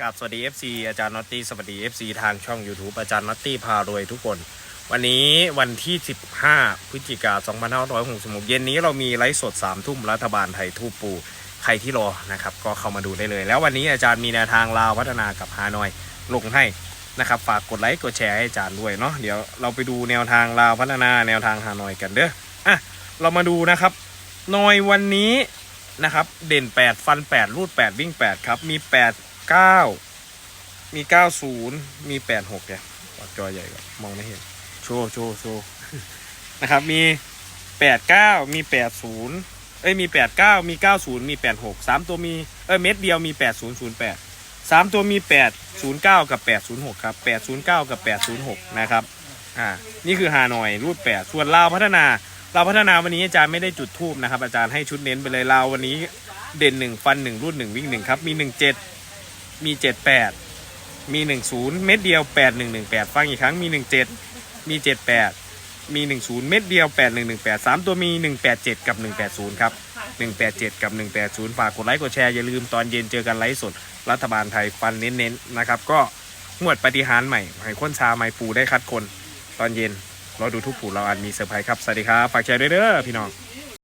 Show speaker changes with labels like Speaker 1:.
Speaker 1: กับสวัสดี FC อาจารย์น็อตตี้สวัสดี FC ทางช่อง YouTube อาจารย์น็อตตี้พารวยทุกคน วันนี้วันที่ 15 พฤศจิกา2566 เย็นนี้เรามีไลฟ์สด 3 ทุ่มรัฐบาลไทยทูปปู ใครที่รอนะครับ ก็เข้ามาดูได้เลย แล้ววันนี้อาจารย์มีแนวทางลาวพัฒนากับฮานอย ลงให้นะครับ ฝากกดไลค์กดแชร์ให้อาจารย์ด้วยเนาะเดี๋ยวเราไปดูแนวทางลาวพัฒนาแนวทางฮานอยกันเด้ออะเรามาดูนะครับนอยวันนี้ นะครับ เด่น 8 ฟัน 8 รูด 8 วิ่ง 8 ครับ มี 8 9 มี 90 มี 86เนี่ยจอใหญ่กว่อนมองไม่เห็น โชว์โชว์โชว์นะครับ มี 89 มี 80 เอ้ย มี 89 มี 90 มี 86 3 ตัวมี เอ้ย เม็ดเดียวมี 8008 3 ตัวมี 809 กับ 806 ครับ 809 กับ 806 นะครับ อ่า นี่คือฮานอยรูด 8 ส่วนลาวพัฒนา เราพัฒนาวันนี้อาจารย์ไม่ได้จุดทูบนะครับ อาจารย์ให้ชุดเน้นไปเลยเราวันนี้เด่นหนึ่งฟันหนึ่งรุ่นหนึ่งวิ่งหนึ่งครับ มีหนึ่งเจ็ดมีเจ็ดแปดมีหนึ่งศูนย์เม็ดเดียวแปดหนึ่งหนึ่งแปดฟังอีกครั้งมีหนึ่งเจ็ดมีเจ็ดแปดมีหนึ่งศูนย์เม็ดเดียวแปดหนึ่งหนึ่งแปดสามตัวมีหนึ่งแปดเจ็ดกับหนึ่งแปดศูนย์ครับหนึ่งแปดเจ็ดกับหนึ่งแปดศูนย์ฝากกดไลค์กดแชร์อย่าลืมตอนเย็นเจอกันไลฟ์สดรัฐบาลไทยฟันเน้นๆนะครับก็งวดปฏิหารใหม่ให้ค้นชาใหม่ปูได้คัดคนตอนเย็น รอดูทุกผูเราอาจมีเซอร์ไพรส์ครับ สวัสดีครับ ฝากแชร์ด้วยเด้อพี่น้อง